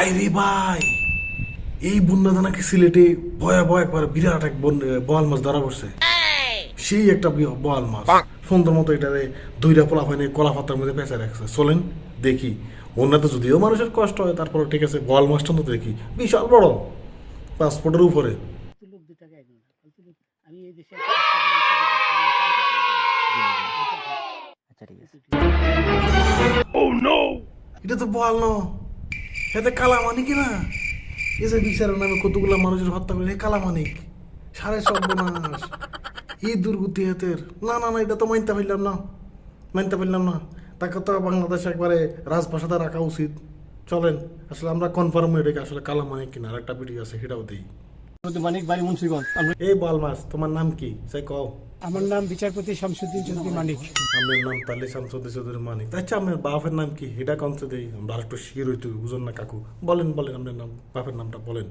ভাই রে ভাই এই বন্যাতে নাকি সিলেটে ভয়াবহ একবার বিরাট এক বন বোয়াল মাছ ধরা পড়ছে? সেই একটা বোয়াল মাছ। সুন্দর মতো এটারে দুইটা পোলা হয়নি কলা পাতার মধ্যে পেঁচা রাখছে। চলেন দেখি। বন্যাতে যদিও মানুষের কষ্ট হয় তারপরে ঠিক আছে বোয়াল মাছটা তো দেখি। বিশাল বড়। পাসপোর্টের উপরে। আচ্ছা এটা তো বোয়াল ন এতে কালামানিক না? এই যে বিচারের নামে কতগুলো মানুষের হত্যা করে কালামানিক। সাড়ে সর্বনাশ। এই দুর্গতি হাতের না না না, এটা তো মানতে পারলাম না। মানতে পারলাম না। তাকে তো বাংলাদেশে একবারে রাজভাষাতে রাখা উচিত। চলেন, আসলে আমরা কনফার্ম হয়ে আসলে কালামানিক কিনা। আর একটা ভিডিও আছে, সেটাও দিই। মানিক বাড়ি মুন্সিগঞ্জ। আমরা- এই বল মাছ তোমার নাম কি? সে কও। আমার নাম বিচারপতি শামসুদ্দিন চৌধুরী মানিক। আপনার নাম তাহলে শামসুদ্দিন চৌধুরী মানিক। আচ্ছা আপনার বাপের নাম কি? এটা কমতে দেই। আমরা একটু শির হইতে বুঝুন না কাকু। বলেন বলেন আপনার নাম বাপের নামটা বলেন।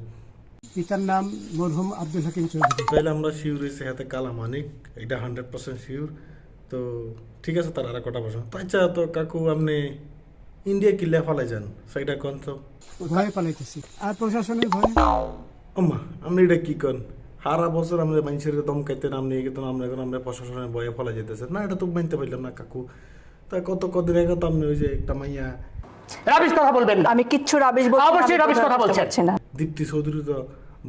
পিতার নাম মরহুম আব্দুল হাকিম চৌধুরী। তাইলে আমরা শিওর হয়েছে হাতে কালা মানিক এটা হান্ড্রেড পার্সেন্ট শিওর। তো ঠিক আছে তার আর কটা তো আচ্ছা তো কাকু আপনি ইন্ডিয়া কিল্লা ফালাই যান? সেটা কন তো? ভয়ে পালাইতেছি। আর প্রশাসনের ভয়ে আম্মা আপনি এটা কি কন সারা বছর আমাদের মানুষের দমকাইতেন আপনি গেতেন আমরা এখন আমরা প্রশাসনের ভয়ে ফলা যেতেছে না এটা তো মানতে পারলাম না কাকু তা কত কদিন আগে তো আপনি ওই যে একটা মাইয়া রাবিশ কথা বলবেন না আমি কিচ্ছু রাবিশ বলছি অবশ্যই রাবিশ কথা বলছেন। না দীপ্তি চৌধুরী তো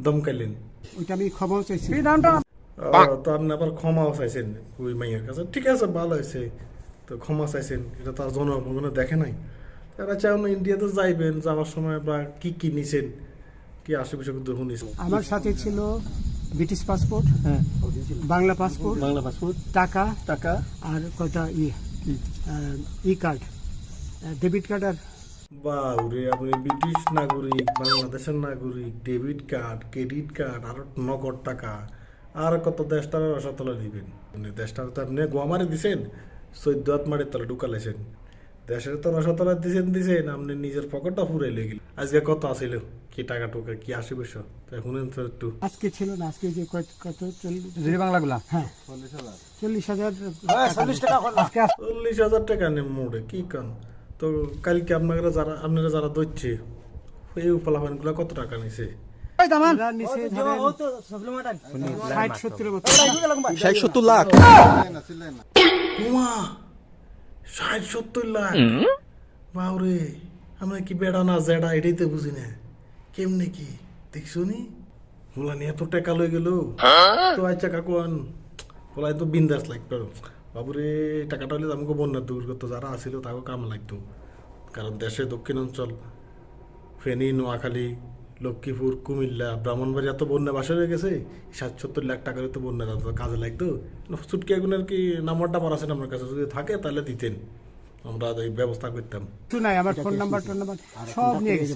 দমকাইলেন ওইটা আমি ক্ষমাও চাইছি তো আপনি আবার ক্ষমাও চাইছেন ওই মাইয়ের কাছে ঠিক আছে ভালো হয়েছে তো ক্ষমা চাইছেন এটা তার জনগণে দেখে নাই তারা না ইন্ডিয়াতে যাইবেন যাওয়ার সময় বা কি কি নিছেন কি আশেপাশে কিন্তু আমার সাথে ছিল British passport Bangla passport Bangla passport. টাকা টাকা। আর কয়টা ই ই কার্ড ডেবিট কার্ড আর বাউরে আপনি ব্রিটিশ নাগরিক বাংলাদেশের নাগরিক ডেবিট কার্ড ক্রেডিট কার্ড আর নগদ টাকা আর কত দেশটার রসাতলা দিবেন মানে দেশটার তো আপনি গোয়ামারে দিছেন চৈদ্দ হাত মারে তলে ঢুকালেছেন। দেশের তো রসাতলা দিছেন দিছেন আপনি নিজের পকেটটা ফুরাই লেগেল আজকে কত আসিল কি টাকা টুকা কি আসি তো এখন তো একটু। আজকে ছিল না আজকে যে কত কত চল্লিশ বাংলাগুলা হ্যাঁ। চল্লিশ হাজার। চল্লিশ টাকা। নেই মোড়ে কি কান? তো কালকে আপনারা যারা আপনারা যারা দচ্ছে এই ফলাফানগুলো কত টাকা নিছে? ষাট সত্তর লাখ। ষাট সত্তর লাখ। বাউরে আমরা কি বেড়া না জেডা এটাই তো বুঝি না। কেমনে কি? দেখছ নি? মোলা নিয়ে এত টাকা লই গেল। তো আচ্ছা কাকু আন। বলাই তো বিন্দাস লাগতো বাবুরে টাকাটা হলে আমাকে বন্যা দূর করতো। যারা আসিল তাকে কাম লাগতো। কারণ দেশে দক্ষিণ অঞ্চল ফেনী নোয়াখালী লক্ষ্মীপুর কুমিল্লা ব্রাহ্মণবাড়ি এত বন্যা বাসা হয়ে গেছে ষাট সত্তর লাখ টাকার তো বন্যা তো কাজে লাগতো। চুটকি আগুনের কি নাম্বারটা আমার আছে আমার কাছে? যদি থাকে তাহলে দিতেন। আমরা এই ব্যবস্থা করতাম। নাই আমার ফোন নাম্বার টোন নাম্বার সব নিয়ে গেছে।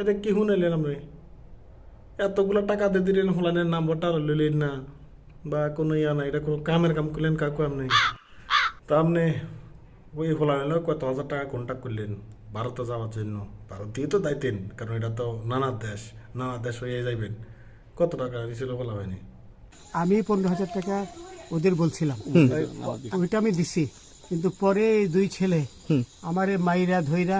এটা কি আপনি? এতগুলো টাকা দিয়ে দিলেন হোলানের নাম্বারটা আর লইলেন না। বা কোনো ইয়া না এটা কোনো কামের কাম করলেন কাকু আপনি? তা আপনি ওই হোলানের কত হাজার টাকা কন্ট্যাক্ট করলেন? ভারতে যাওয়ার জন্য। ভারত দিয়ে তো দাইতেন কারণ এটা তো নানা দেশ নানা দেশ হয়ে যাইবেন। কত টাকা দিছিল বলা হয়নি? আমি পনেরো হাজার টাকা ওদের বলছিলাম। ওইটা আমি দিছি কিন্তু পরে দুই ছেলে আমারে মাইরা ধইরা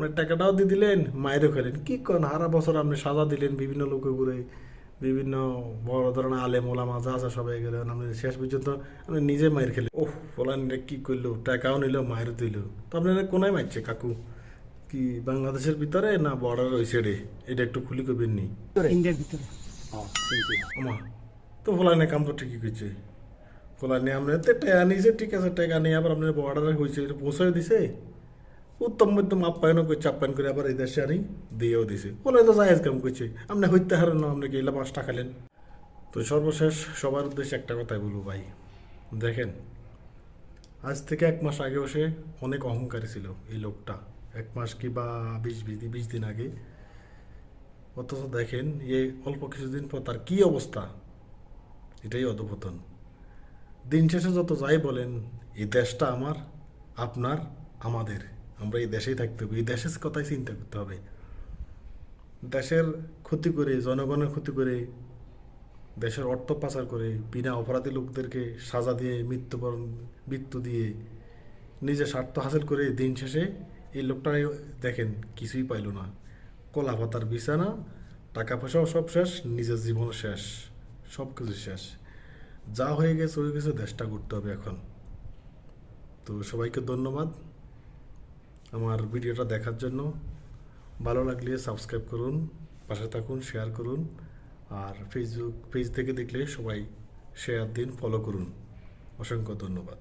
মানে টাকাটাও দিয়ে দিলেন মায়েরও খেলেন কি কন হারা বছর আপনি সাজা দিলেন বিভিন্ন লোকে ঘুরে বিভিন্ন বড় ধরনের আলেম ওলামা যা আছে সবাই গেলেন আপনি শেষ পর্যন্ত আপনি নিজে মায়ের খেলেন ওহ বলেন রে কি করল? টাকাও নিল মায়ের দিল। তো আপনারা কোনায় মারছে কাকু? কি বাংলাদেশের ভিতরে না বর্ডার ওই সাইডে এটা একটু খুলি করবেন নি। ইন্ডিয়ার ভিতরে। আমা তো ফলানে কাম তো ঠিকই করছে ফলানে আপনি তো টাকা নিয়েছে ঠিক আছে টাকা নিয়ে আবার আপনার বর্ডারে হয়েছে পৌঁছায় দিছে? উত্তম মধ্যম আপ্যায়ন করছে আপ্যায়ন করে আবার এই দেশে আনি, দিয়েও দিছে। বলে তো জায়েজ কাম করছে আপনি হইতে হারেন আপনি গেলে পাঁচ টাকা খালেন তো সর্বশেষ সবার উদ্দেশ্যে একটা কথাই বলব ভাই। দেখেন, আজ থেকে এক মাস আগেও সে অনেক অহংকারী ছিল এই লোকটা। এক মাস কি বা বিশ বিশ দিন আগে। অথচ দেখেন এই অল্প কিছুদিন পর তার কী অবস্থা? এটাই অধপতন। দিন শেষে যত যাই বলেন, এই দেশটা আমার, আপনার, আমাদের। আমরা এই দেশেই থাকতে হবে, এই দেশের কথাই চিন্তা করতে হবে। দেশের ক্ষতি করে, জনগণের ক্ষতি করে, দেশের অর্থ পাচার করে, বিনা অপরাধী লোকদেরকে সাজা দিয়ে, মৃত্যুবরণ, মৃত্যু দিয়ে নিজের স্বার্থ হাসিল করে দিন শেষে এই লোকটা দেখেন কিছুই পাইল না। কলা পাতার বিছানা, টাকা পয়সাও সব শেষ, নিজের জীবন শেষ, সব কিছু শেষ। যা হয়ে গেছে হয়ে গেছে, দেশটা করতে হবে এখন। তো সবাইকে ধন্যবাদ। আমার ভিডিওটা দেখার জন্য। ভালো লাগলে সাবস্ক্রাইব করুন, পাশে থাকুন শেয়ার করুন, আর ফেসবুক পেজ থেকে দেখলে সবাই শেয়ার দিন ফলো করুন। অসংখ্য ধন্যবাদ।